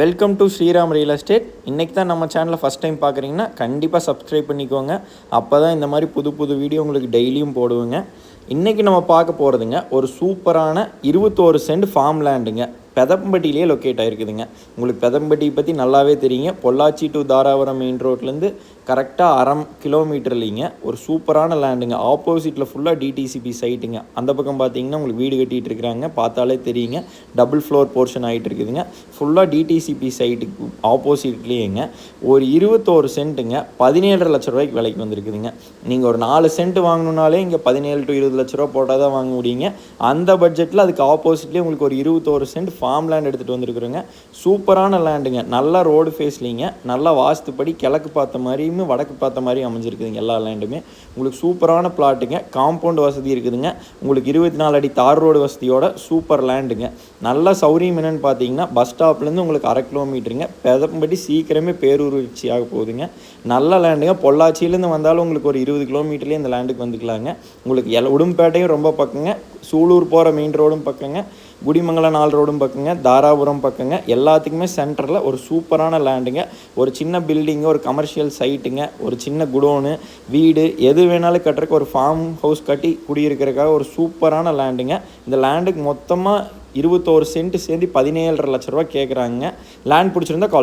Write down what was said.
Welcome to Sriram real estate இன்றைக்கி தான் நம்ம சேனலை ஃபஸ்ட் டைம் பார்க்குறீங்கன்னா கண்டிப்பாக சப்ஸ்கிரைப் பண்ணிக்கோங்க. அப்போ தான் இந்த மாதிரி புது புது வீடியோ உங்களுக்கு டெய்லியும் போடுவேங்க. இன்றைக்கி நம்ம பார்க்க போகிறதுங்க ஒரு சூப்பரான இருபத்தோரு சென்ட் ஃபார்ம் லேண்டுங்க பெதம்பட்டியிலே லொக்கேட் ஆகிருக்குதுங்க உங்களுக்கு பெதம்பட்டி பற்றி நல்லாவே தெரியுங்க. பொள்ளாச்சி டு தாராபுரம் மெயின் ரோட்லேருந்து கரெக்டாக அரை கிலோமீட்டர்லிங்க ஒரு சூப்பரான லேண்டுங்க ஆப்போசிட்டில் ஃபுல்லாக டிடிசிபி சைட்டுங்க அந்த பக்கம் பார்த்தீங்கன்னா உங்களுக்கு வீடு கட்டிகிட்டு இருக்கிறாங்க பார்த்தாலே தெரியுங்க. டபுள் ஃப்ளோர் போர்ஷன் ஆகிட்டு இருக்குதுங்க. ஃபுல்லாக டிடிசிபி சைட்டுக்கு ஆப்போசிட்லேயேங்க ஒரு இருபத்தோரு சென்ட்டுங்க பதினேழரை லட்ச ரூபாய்க்கு விலைக்கு வந்திருக்குதுங்க. நீங்கள் ஒரு நாலு சென்ட் வாங்கணுனாலே இங்கே பதினேழு டு இருபது லட்ச ரூபா போட்டால் தான் வாங்க முடியுங்க. அந்த பட்ஜெட்டில் அதுக்கு ஆப்போசிட்லேயே உங்களுக்கு ஒரு இருபத்தோரு சென்ட் ஃபார்ம் லேண்ட் எடுத்துகிட்டு வந்திருக்குறோங்க சூப்பரான லேண்டுங்க நல்லா ரோடு ஃபேஸ்லிங்க நல்லா வாஸ்துப்படி கிழக்கு பார்த்த மாதிரியும் வடக்கு பார்த்த மாதிரியும் அமைஞ்சிருக்குதுங்க எல்லா லேண்டுமே உங்களுக்கு சூப்பரான பிளாட்டுங்க காம்பவுண்ட் வசதி இருக்குதுங்க. உங்களுக்கு இருபத்தி நாலு அடி தார் ரோடு வசதியோட சூப்பர் லேண்டுங்க நல்ல சௌரியம் என்னென்னு பார்த்தீங்கன்னா பஸ் ஸ்டாப்லேருந்து உங்களுக்கு அரை கிலோமீட்டருங்க பெதம்படி சீக்கிரமே பேரூர்ச்சி ஆக போகுதுங்க. நல்ல லேண்டுங்க பொள்ளாச்சியிலேருந்து வந்தாலும் உங்களுக்கு ஒரு இருபது கிலோமீட்டர்லேயே இந்த லேண்டுக்கு வந்துக்கலாங்க. உங்களுக்கு எல் உடும்பேட்டையும் ரொம்ப பக்கங்க. சூலூர் போகிற மெயின் ரோடும் பக்கங்க. குடிமங்கலம் நாலு ரோடும் பக்கங்க தாராபுரம் பக்கங்க எல்லாத்துக்குமே சென்டரில் ஒரு சூப்பரான லேண்டுங்க ஒரு சின்ன பில்டிங்கு ஒரு கமர்ஷியல் சைட்டுங்க ஒரு சின்ன குடோனு வீடு எது வேணாலும் கட்டுறக்கு ஒரு ஃபார்ம் ஹவுஸ் கட்டி குடியிருக்கிறதுக்காக ஒரு சூப்பரான லேண்டுங்க இந்த லேண்டுக்கு மொத்தமாக இருபத்தோரு சென்ட் சேர்ந்து பதினேழரை லட்ச ரூபா கேட்குறாங்க லேண்ட் பிடிச்சிருந்தா கால்